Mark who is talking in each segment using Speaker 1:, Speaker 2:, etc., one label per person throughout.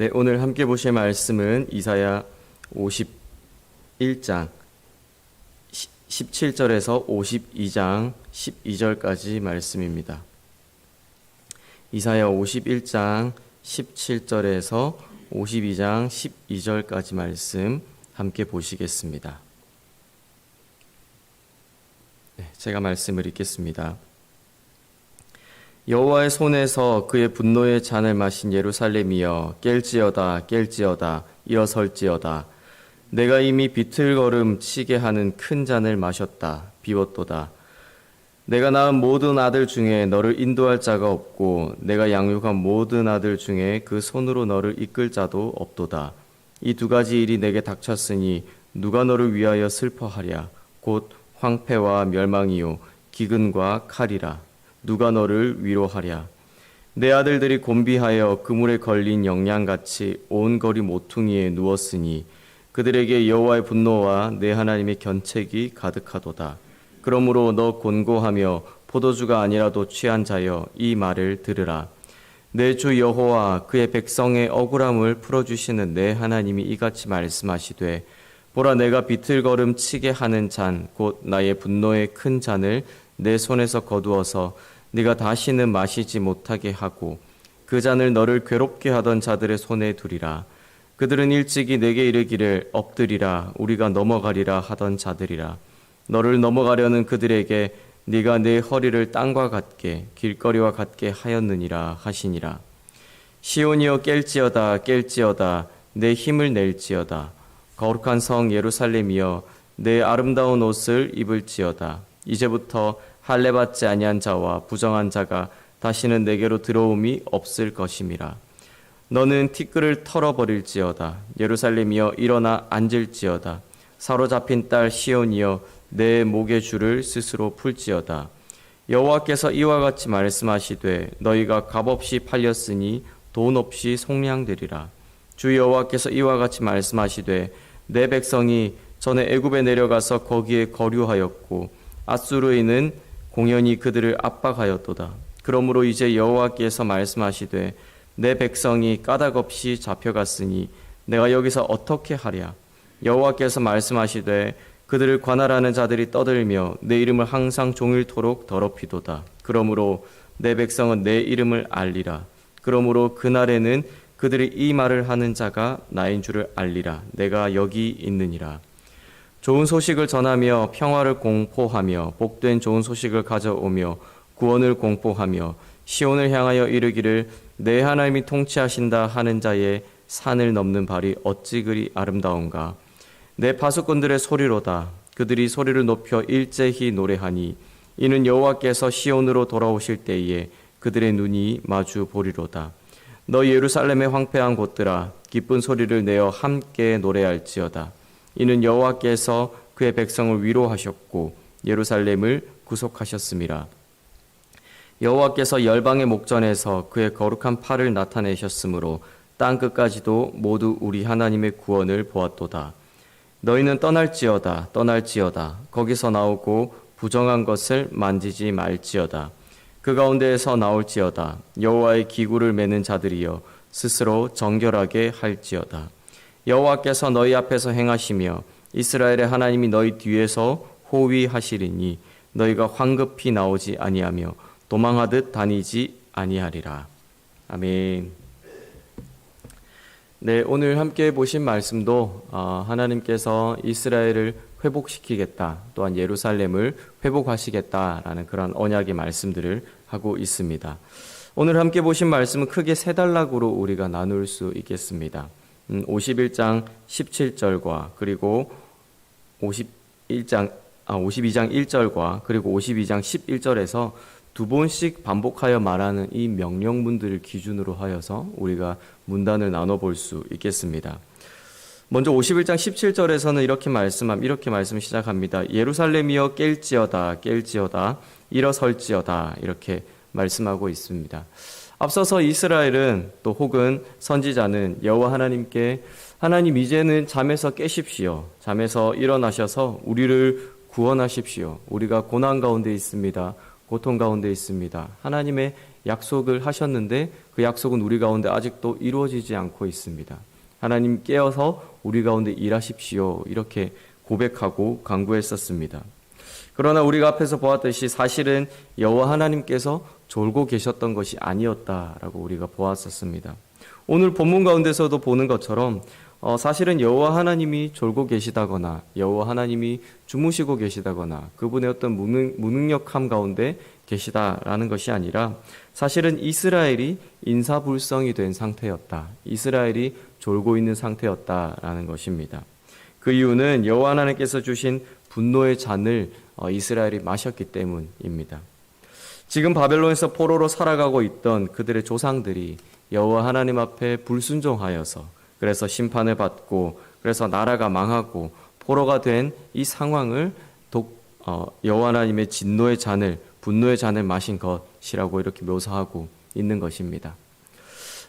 Speaker 1: 네, 오늘 함께 보실 말씀은 이사야 51장 17절에서 52장 12절까지 말씀입니다. 이사야 51장 17절에서 52장 12절까지 말씀 함께 보시겠습니다. 네, 제가 말씀을 읽겠습니다. 여호와의 손에서 그의 분노의 잔을 마신 예루살렘이여 깰지어다 깰지어다 일어설지어다. 내가 이미 비틀거름 치게 하는 큰 잔을 마셨다. 비웠도다. 내가 낳은 모든 아들 중에 너를 인도할 자가 없고 내가 양육한 모든 아들 중에 그 손으로 너를 이끌 자도 없도다. 이 두 가지 일이 내게 닥쳤으니 누가 너를 위하여 슬퍼하랴? 곧 황폐와 멸망이요 기근과 칼이라 누가 너를 위로하랴? 내 아들들이 곤비하여 그물에 걸린 영양같이 온 거리 모퉁이에 누웠으니 그들에게 여호와의 분노와 내 하나님의 견책이 가득하도다. 그러므로 너 곤고하며 포도주가 아니라도 취한 자여 이 말을 들으라. 내 주 여호와 그의 백성의 억울함을 풀어 주시는 내 하나님이 이같이 말씀하시되 보라 내가 비틀거름 치게 하는 잔 곧 나의 분노의 큰 잔을 내 손에서 거두어서 네가 다시는 마시지 못하게 하고 그 잔을 너를 괴롭게 하던 자들의 손에 두리라. 그들은 일찍이 내게 이르기를 엎드리라. 우리가 넘어가리라 하던 자들이라. 너를 넘어가려는 그들에게 네가 내 허리를 땅과 같게 길거리와 같게 하였느니라 하시니라. 시온이여 깰지어다 깰지어다. 내 힘을 낼지어다. 거룩한 성 예루살렘이여 내 아름다운 옷을 입을지어다. 이제부터 할례 받지 아니한 자와 부정한 자가 다시는 내게로 들어옴이 없을 것임이라. 너는 티끌을 털어버릴지어다. 예루살렘이여 일어나 앉을지어다. 사로잡힌 딸 시온이여 내 목의 줄을 스스로 풀지어다. 여호와께서 이와 같이 말씀하시되 너희가 값없이 팔렸으니 돈 없이 속량되리라. 주 여호와께서 이와 같이 말씀하시되 내 백성이 전에 애굽에 내려가서 거기에 거류하였고 아수르인은 공연히 그들을 압박하였도다. 그러므로 이제 여호와께서 말씀하시되 내 백성이 까닭 없이 잡혀갔으니 내가 여기서 어떻게 하랴? 여호와께서 말씀하시되 그들을 관할하는 자들이 떠들며 내 이름을 항상 종일토록 더럽히도다. 그러므로 내 백성은 내 이름을 알리라. 그러므로 그날에는 그들이 이 말을 하는 자가 나인 줄을 알리라. 내가 여기 있느니라. 좋은 소식을 전하며 평화를 공포하며 복된 좋은 소식을 가져오며 구원을 공포하며 시온을 향하여 이르기를 내 하나님이 통치하신다 하는 자의 산을 넘는 발이 어찌 그리 아름다운가? 내 파수꾼들의 소리로다. 그들이 소리를 높여 일제히 노래하니 이는 여호와께서 시온으로 돌아오실 때에 그들의 눈이 마주 보리로다. 너 예루살렘의 황폐한 곳들아 기쁜 소리를 내어 함께 노래할지어다 이는 여호와께서 그의 백성을 위로하셨고 예루살렘을 구속하셨음이라. 여호와께서 열방의 목전에서 그의 거룩한 팔을 나타내셨으므로 땅 끝까지도 모두 우리 하나님의 구원을 보았도다. 너희는 떠날지어다 떠날지어다 거기서 나오고 부정한 것을 만지지 말지어다. 그 가운데에서 나올지어다 여호와의 기구를 매는 자들이여 스스로 정결하게 할지어다. 여호와께서 너희 앞에서 행하시며 이스라엘의 하나님이 너희 뒤에서 호위하시리니 너희가 황급히 나오지 아니하며 도망하듯 다니지 아니하리라. 아멘. 네, 오늘 함께 보신 말씀도 어, 하나님께서 이스라엘을 회복시키겠다, 또한 예루살렘을 회복하시겠다라는 그런 언약의 말씀들을 하고 있습니다. 오늘 함께 보신 말씀은 크게 세 단락으로 우리가 나눌 수 있겠습니다. 51장 음, 17절과 그리고 51장 아 52장 1절과 그리고 52장 11절에서 두 번씩 반복하여 말하는 이 명령문들을 기준으로 하여서 우리가 문단을 나눠 볼 수 있겠습니다. 먼저 51장 17절에서는 이렇게 말씀함 이렇게 말씀 시작합니다. 예루살렘이여 깰지어다 깰지어다 일어설지어다 이렇게 말씀하고 있습니다. 앞서서 이스라엘은 또 혹은 선지자는 여호와 하나님께 하나님 이제는 잠에서 깨십시오. 잠에서 일어나셔서 우리를 구원하십시오. 우리가 고난 가운데 있습니다. 고통 가운데 있습니다. 하나님의 약속을 하셨는데 그 약속은 우리 가운데 아직도 이루어지지 않고 있습니다. 하나님 깨어서 우리 가운데 일하십시오. 이렇게 고백하고 강구했었습니다. 그러나 우리가 앞에서 보았듯이 사실은 여호와 하나님께서 졸고 계셨던 것이 아니었다라고 우리가 보았었습니다. 오늘 본문 가운데서도 보는 것처럼 어, 사실은 여호와 하나님이 졸고 계시다거나 여호와 하나님이 주무시고 계시다거나 그분의 어떤 무능, 무능력함 가운데 계시다라는 것이 아니라 사실은 이스라엘이 인사불성이 된 상태였다. 이스라엘이 졸고 있는 상태였다라는 것입니다. 그 이유는 여호와 하나님께서 주신 분노의 잔을 어, 이스라엘이 마셨기 때문입니다. 지금 바벨론에서 포로로 살아가고 있던 그들의 조상들이 여호와 하나님 앞에 불순종하여서 그래서 심판을 받고 그래서 나라가 망하고 포로가 된 이 상황을 독, 어, 여호와 하나님의 진노의 잔을 분노의 잔을 마신 것이라고 이렇게 묘사하고 있는 것입니다.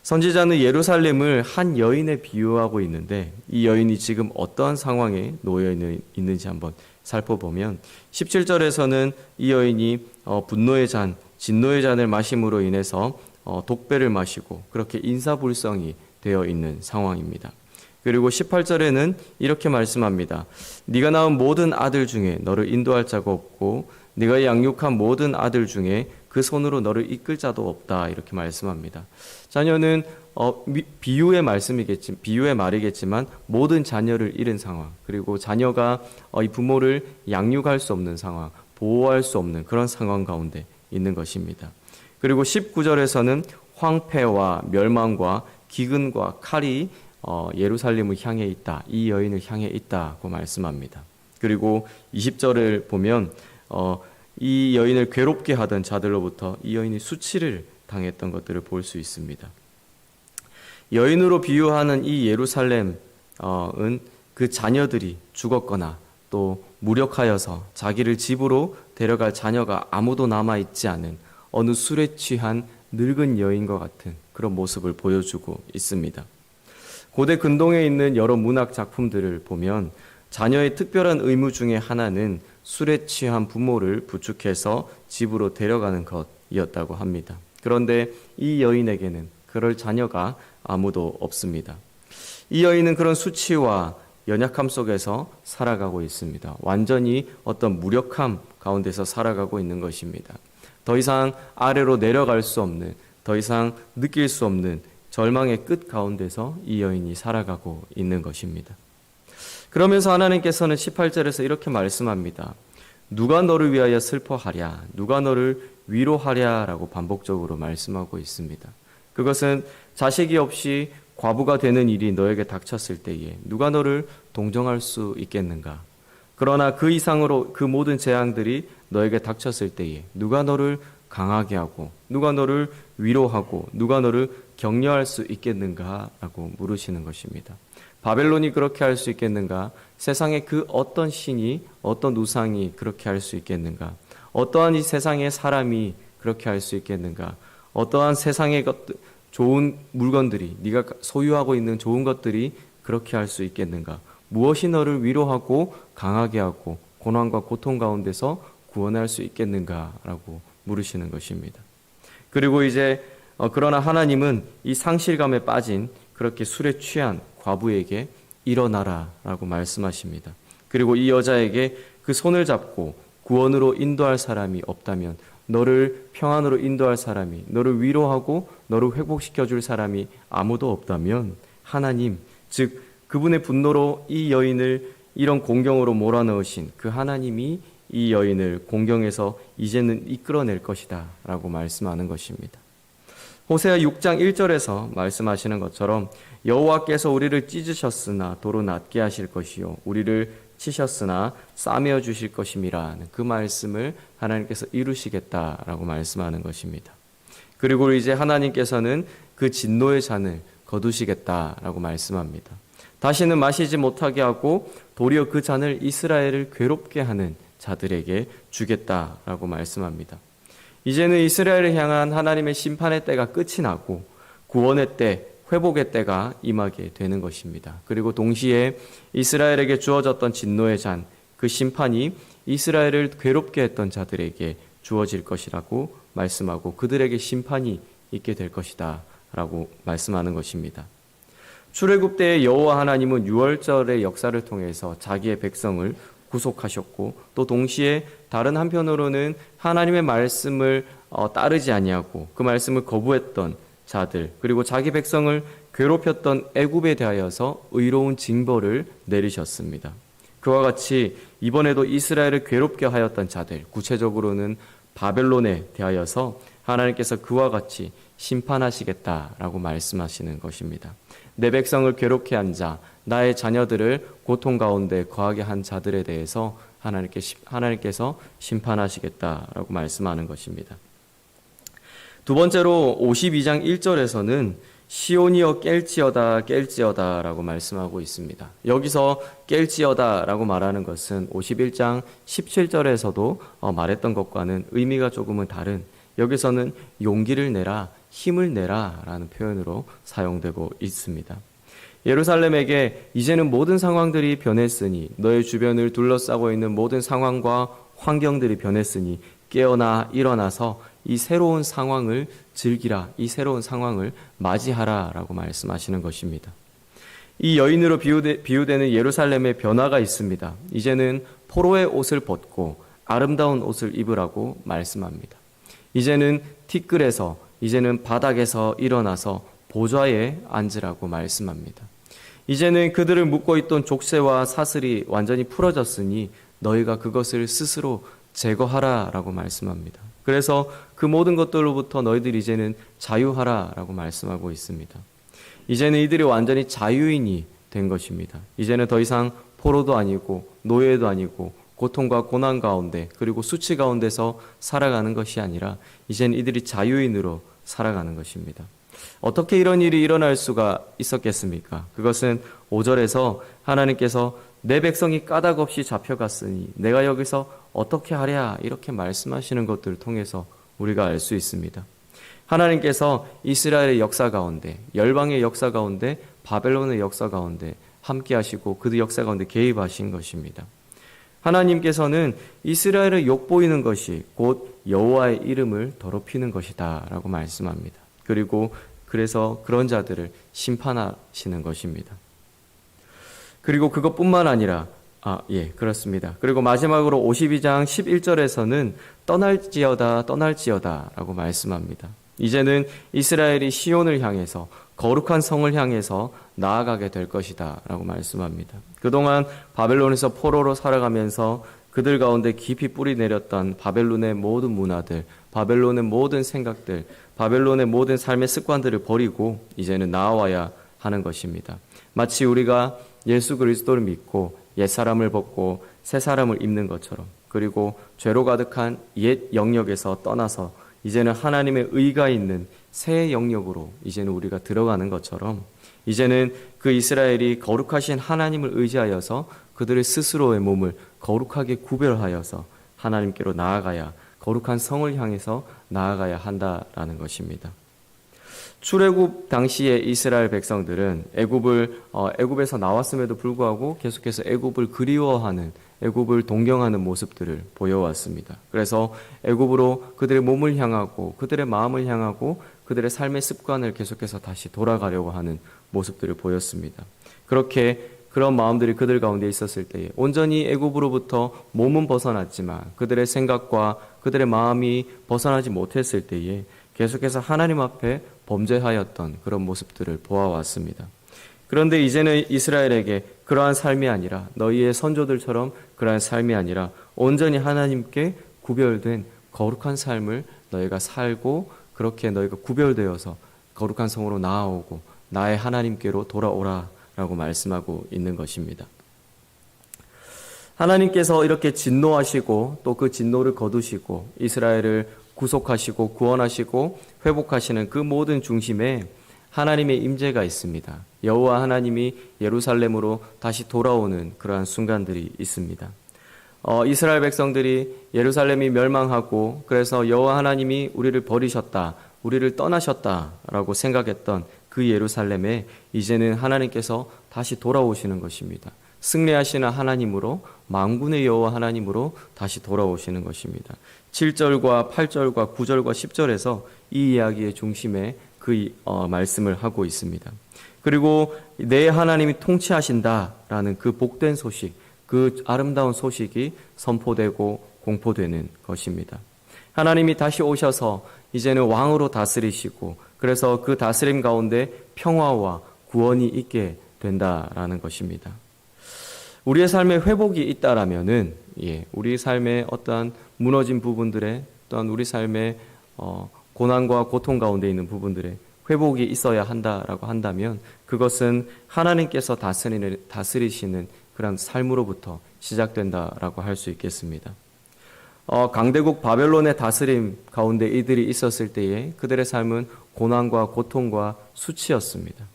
Speaker 1: 선지자는 예루살렘을 한 여인에 비유하고 있는데 이 여인이 지금 어떠한 상황에 놓여 있는지 한번 살펴보면 17절에서는 이 여인이 어, 분노의 잔, 진노의 잔을 마심으로 인해서 어, 독배를 마시고 그렇게 인사불성이 되어 있는 상황입니다. 그리고 18절에는 이렇게 말씀합니다. 네가 낳은 모든 아들 중에 너를 인도할 자가 없고 네가 양육한 모든 아들 중에 그 손으로 너를 이끌 자도 없다 이렇게 말씀합니다. 자녀는 어, 비유의 말씀이겠지 비유의 말이겠지만 모든 자녀를 잃은 상황 그리고 자녀가 어, 이 부모를 양육할 수 없는 상황 보호할 수 없는 그런 상황 가운데 있는 것입니다. 그리고 19절에서는 황폐와 멸망과 기근과 칼이 어, 예루살렘을 향해 있다. 이 여인을 향해 있다고 말씀합니다. 그리고 20절을 보면 어, 이 여인을 괴롭게 하던 자들로부터 이 여인이 수치를 당했던 것들을 볼 수 있습니다. 여인으로 비유하는 이 예루살렘은 그 자녀들이 죽었거나 또 무력하여서 자기를 집으로 데려갈 자녀가 아무도 남아 있지 않은 어느 술에 취한 늙은 여인과 같은 그런 모습을 보여주고 있습니다. 고대 근동에 있는 여러 문학 작품들을 보면 자녀의 특별한 의무 중에 하나는 술에 취한 부모를 부축해서 집으로 데려가는 것이었다고 합니다. 그런데 이 여인에게는 그럴 자녀가 아무도 없습니다. 이 여인은 그런 수치와 연약함 속에서 살아가고 있습니다. 완전히 어떤 무력함 가운데서 살아가고 있는 것입니다. 더 이상 아래로 내려갈 수 없는, 더 이상 느낄 수 없는 절망의 끝 가운데서 이 여인이 살아가고 있는 것입니다. 그러면서 하나님께서는 18절에서 이렇게 말씀합니다. 누가 너를 위하여 슬퍼하랴, 누가 너를 위로하랴라고 반복적으로 말씀하고 있습니다. 그것은 자식이 없이 과부가 되는 일이 너에게 닥쳤을 때에 누가 너를 동정할 수 있겠는가? 그러나 그 이상으로 그 모든 재앙들이 너에게 닥쳤을 때에 누가 너를 강하게 하고 누가 너를 위로하고 누가 너를 격려할 수 있겠는가라고 물으시는 것입니다. 바벨론이 그렇게 할 수 있겠는가? 세상의 그 어떤 신이 어떤 우상이 그렇게 할 수 있겠는가? 어떠한 이 세상의 사람이 그렇게 할 수 있겠는가? 어떠한 세상의 것 좋은 물건들이 네가 소유하고 있는 좋은 것들이 그렇게 할 수 있겠는가? 무엇이 너를 위로하고 강하게 하고 고난과 고통 가운데서 구원할 수 있겠는가라고 물으시는 것입니다. 그리고 이제 어, 그러나 하나님은 이 상실감에 빠진 그렇게 술에 취한 과부에게 일어나라라고 말씀하십니다. 그리고 이 여자에게 그 손을 잡고 구원으로 인도할 사람이 없다면 너를 평안으로 인도할 사람이 너를 위로하고 너를 회복시켜 줄 사람이 아무도 없다면 하나님 즉 그분의 분노로 이 여인을 이런 공경으로 몰아넣으신 그 하나님이 이 여인을 공경에서 이제는 이끌어낼 것이다 라고 말씀하는 것입니다. 호세아 6장 1절에서 말씀하시는 것처럼 여호와께서 우리를 찢으셨으나 도로 낮게 하실 것이요 우리를 치셨으나 싸매어 주실 것임이라는 그 말씀을 하나님께서 이루시겠다라고 말씀하는 것입니다. 그리고 이제 하나님께서는 그 진노의 잔을 거두시겠다라고 말씀합니다. 다시는 마시지 못하게 하고 도리어 그 잔을 이스라엘을 괴롭게 하는 자들에게 주겠다라고 말씀합니다. 이제는 이스라엘을 향한 하나님의 심판의 때가 끝이 나고 구원의 때, 회복의 때가 임하게 되는 것입니다. 그리고 동시에 이스라엘에게 주어졌던 진노의 잔, 그 심판이 이스라엘을 괴롭게 했던 자들에게 주어질 것이라고 말씀하고 그들에게 심판이 있게 될 것이다 라고 말씀하는 것입니다. 출애굽 때의 여호와 하나님은 유월절의 역사를 통해서 자기의 백성을 구속하셨고 또 동시에 다른 한편으로는 하나님의 말씀을 어, 따르지 아니하고 그 말씀을 거부했던 자들 그리고 자기 백성을 괴롭혔던 애굽에 대하여서 의로운 징벌을 내리셨습니다. 그와 같이 이번에도 이스라엘을 괴롭게 하였던 자들 구체적으로는 바벨론에 대하여서 하나님께서 그와 같이 심판하시겠다라고 말씀하시는 것입니다. 내 백성을 괴롭게 한 자, 나의 자녀들을 고통 가운데 거하게 한 자들에 대해서 하나님께, 하나님께서 심판하시겠다라고 말씀하는 것입니다. 두 번째로 52장 1절에서는 시온이여 깰지어다 깰지어다라고 말씀하고 있습니다. 여기서 깰지어다라고 말하는 것은 51장 17절에서도 어, 말했던 것과는 의미가 조금은 다른 여기서는 용기를 내라 힘을 내라라는 표현으로 사용되고 있습니다. 예루살렘에게 이제는 모든 상황들이 변했으니 너의 주변을 둘러싸고 있는 모든 상황과 환경들이 변했으니 깨어나 일어나서 이 새로운 상황을 즐기라, 이 새로운 상황을 맞이하라 라고 말씀하시는 것입니다. 이 여인으로 비유되, 비유되는 예루살렘의 변화가 있습니다. 이제는 포로의 옷을 벗고 아름다운 옷을 입으라고 말씀합니다. 이제는 티끌에서, 이제는 바닥에서 일어나서 보좌에 앉으라고 말씀합니다. 이제는 그들을 묶고 있던 족쇄와 사슬이 완전히 풀어졌으니 너희가 그것을 스스로 제거하라 라고 말씀합니다. 그래서 그 모든 것들로부터 너희들 이제는 자유하라 라고 말씀하고 있습니다. 이제는 이들이 완전히 자유인이 된 것입니다. 이제는 더 이상 포로도 아니고 노예도 아니고 고통과 고난 가운데 그리고 수치 가운데서 살아가는 것이 아니라 이제는 이들이 자유인으로 살아가는 것입니다. 어떻게 이런 일이 일어날 수가 있었겠습니까? 그것은 5절에서 하나님께서 내 백성이 까닭 없이 잡혀갔으니 내가 여기서 어떻게 하랴 이렇게 말씀하시는 것들을 통해서 우리가 알 수 있습니다. 하나님께서 이스라엘의 역사 가운데 열방의 역사 가운데 바벨론의 역사 가운데 함께 하시고 그 역사 가운데 개입하신 것입니다. 하나님께서는 이스라엘을 욕보이는 것이 곧 여호와의 이름을 더럽히는 것이다라고 말씀합니다. 그리고 그래서 그런 자들을 심판하시는 것입니다. 그리고 그것뿐만 아니라 아, 예, 그렇습니다. 그리고 마지막으로 52장 11절에서는 떠날지어다, 떠날지어다 라고 말씀합니다. 이제는 이스라엘이 시온을 향해서 거룩한 성을 향해서 나아가게 될 것이다 라고 말씀합니다. 그동안 바벨론에서 포로로 살아가면서 그들 가운데 깊이 뿌리 내렸던 바벨론의 모든 문화들, 바벨론의 모든 생각들, 바벨론의 모든 삶의 습관들을 버리고 이제는 나와야 하는 것입니다. 마치 우리가 예수 그리스도를 믿고 옛 사람을 벗고 새 사람을 입는 것처럼 그리고 죄로 가득한 옛 영역에서 떠나서 이제는 하나님의 의가 있는 새 영역으로 이제는 우리가 들어가는 것처럼 이제는 그 이스라엘이 거룩하신 하나님을 의지하여서 그들의 스스로의 몸을 거룩하게 구별하여서 하나님께로 나아가야 거룩한 성을 향해서 나아가야 한다라는 것입니다. 출애굽 당시에 이스라엘 백성들은 애굽을 어, 애굽에서 나왔음에도 불구하고 계속해서 애굽을 그리워하는 애굽을 동경하는 모습들을 보여왔습니다. 그래서 애굽으로 그들의 몸을 향하고 그들의 마음을 향하고 그들의 삶의 습관을 계속해서 다시 돌아가려고 하는 모습들을 보였습니다. 그렇게 그런 마음들이 그들 가운데 있었을 때에 온전히 애굽으로부터 몸은 벗어났지만 그들의 생각과 그들의 마음이 벗어나지 못했을 때에 계속해서 하나님 앞에 범죄하였던 그런 모습들을 보아왔습니다. 그런데 이제는 이스라엘에게 그러한 삶이 아니라 너희의 선조들처럼 그러한 삶이 아니라 온전히 하나님께 구별된 거룩한 삶을 너희가 살고 그렇게 너희가 구별되어서 거룩한 성으로 나아오고 나의 하나님께로 돌아오라라고 말씀하고 있는 것입니다. 하나님께서 이렇게 진노하시고 또 그 진노를 거두시고 이스라엘을 구속하시고 구원하시고 회복하시는 그 모든 중심에 하나님의 임재가 있습니다. 여호와 하나님이 예루살렘으로 다시 돌아오는 그러한 순간들이 있습니다. 어, 이스라엘 백성들이 예루살렘이 멸망하고 그래서 여호와 하나님이 우리를 버리셨다, 우리를 떠나셨다라고 생각했던 그 예루살렘에 이제는 하나님께서 다시 돌아오시는 것입니다. 승리하시는 하나님으로 망군의 여호와 하나님으로 다시 돌아오시는 것입니다. 7절과 8절과 9절과 10절에서 이 이야기의 중심에 그 어, 말씀을 하고 있습니다. 그리고 내 하나님이 통치하신다라는 그 복된 소식, 그 아름다운 소식이 선포되고 공포되는 것입니다. 하나님이 다시 오셔서 이제는 왕으로 다스리시고 그래서 그 다스림 가운데 평화와 구원이 있게 된다라는 것입니다. 우리의 삶에 회복이 있다라면은 예, 우리 삶의 어떠한 무너진 부분들에 또한 우리 삶의 어, 고난과 고통 가운데 있는 부분들에 회복이 있어야 한다라고 한다면 그것은 하나님께서 다스리는, 다스리시는 그런 삶으로부터 시작된다라고 할 수 있겠습니다. 어, 강대국 바벨론의 다스림 가운데 이들이 있었을 때에 그들의 삶은 고난과 고통과 수치였습니다.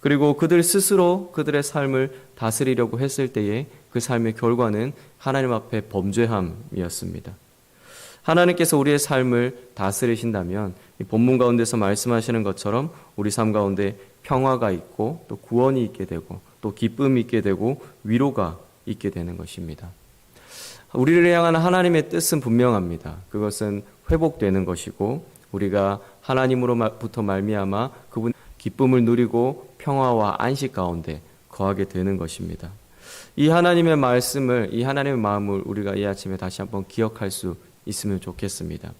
Speaker 1: 그리고 그들 스스로 그들의 삶을 다스리려고 했을 때에 그 삶의 결과는 하나님 앞에 범죄함이었습니다. 하나님께서 우리의 삶을 다스리신다면 이 본문 가운데서 말씀하시는 것처럼 우리 삶 가운데 평화가 있고 또 구원이 있게 되고 또 기쁨이 있게 되고 위로가 있게 되는 것입니다. 우리를 향한 하나님의 뜻은 분명합니다. 그것은 회복되는 것이고 우리가 하나님으로부터 말미암아 그분 기쁨을 누리고 평화와 안식 가운데 거하게 되는 것입니다. 이 하나님의 말씀을 이 하나님의 마음을 우리가 이 아침에 다시 한번 기억할 수 있으면 좋겠습니다.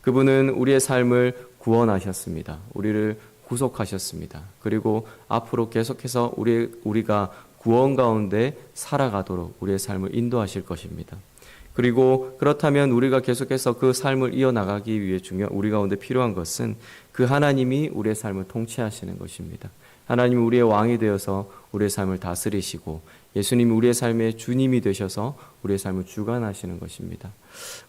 Speaker 1: 그분은 우리의 삶을 구원하셨습니다. 우리를 구속하셨습니다. 그리고 앞으로 계속해서 우리 우리가 구원 가운데 살아가도록 우리의 삶을 인도하실 것입니다. 그리고 그렇다면 우리가 계속해서 그 삶을 이어나가기 위해 중요 우리 가운데 필요한 것은 그 하나님이 우리의 삶을 통치하시는 것입니다. 하나님이 우리의 왕이 되어서 우리의 삶을 다스리시고 예수님이 우리의 삶의 주님이 되셔서 우리의 삶을 주관하시는 것입니다.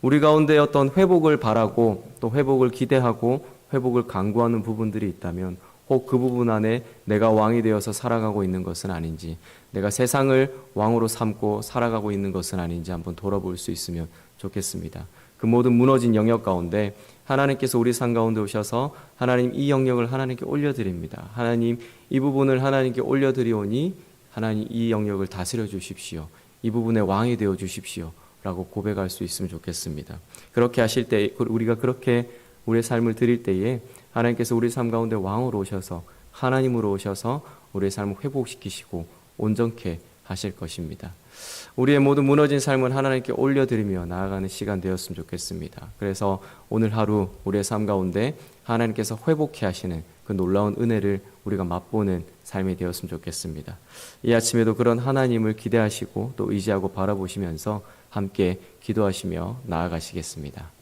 Speaker 1: 우리 가운데 어떤 회복을 바라고 또 회복을 기대하고 회복을 강구하는 부분들이 있다면 혹 그 부분 안에 내가 왕이 되어서 살아가고 있는 것은 아닌지 내가 세상을 왕으로 삼고 살아가고 있는 것은 아닌지 한번 돌아볼 수 있으면 좋겠습니다. 그 모든 무너진 영역 가운데 하나님께서 우리 삶 가운데 오셔서 하나님 이 영역을 하나님께 올려드립니다. 하나님 이 부분을 하나님께 올려드리오니 하나님 이 영역을 다스려 주십시오. 이 부분의 왕이 되어 주십시오. 라고 고백할 수 있으면 좋겠습니다. 그렇게 하실 때 우리가 그렇게 우리의 삶을 드릴 때에 하나님께서 우리 삶 가운데 왕으로 오셔서 하나님으로 오셔서 우리의 삶을 회복시키시고 온전케 하실 것입니다. 우리의 모든 무너진 삶을 하나님께 올려드리며 나아가는 시간 되었으면 좋겠습니다. 그래서 오늘 하루 우리의 삶 가운데 하나님께서 회복케 하시는 그 놀라운 은혜를 우리가 맛보는 삶이 되었으면 좋겠습니다. 이 아침에도 그런 하나님을 기대하시고 또 의지하고 바라보시면서 함께 기도하시며 나아가시겠습니다.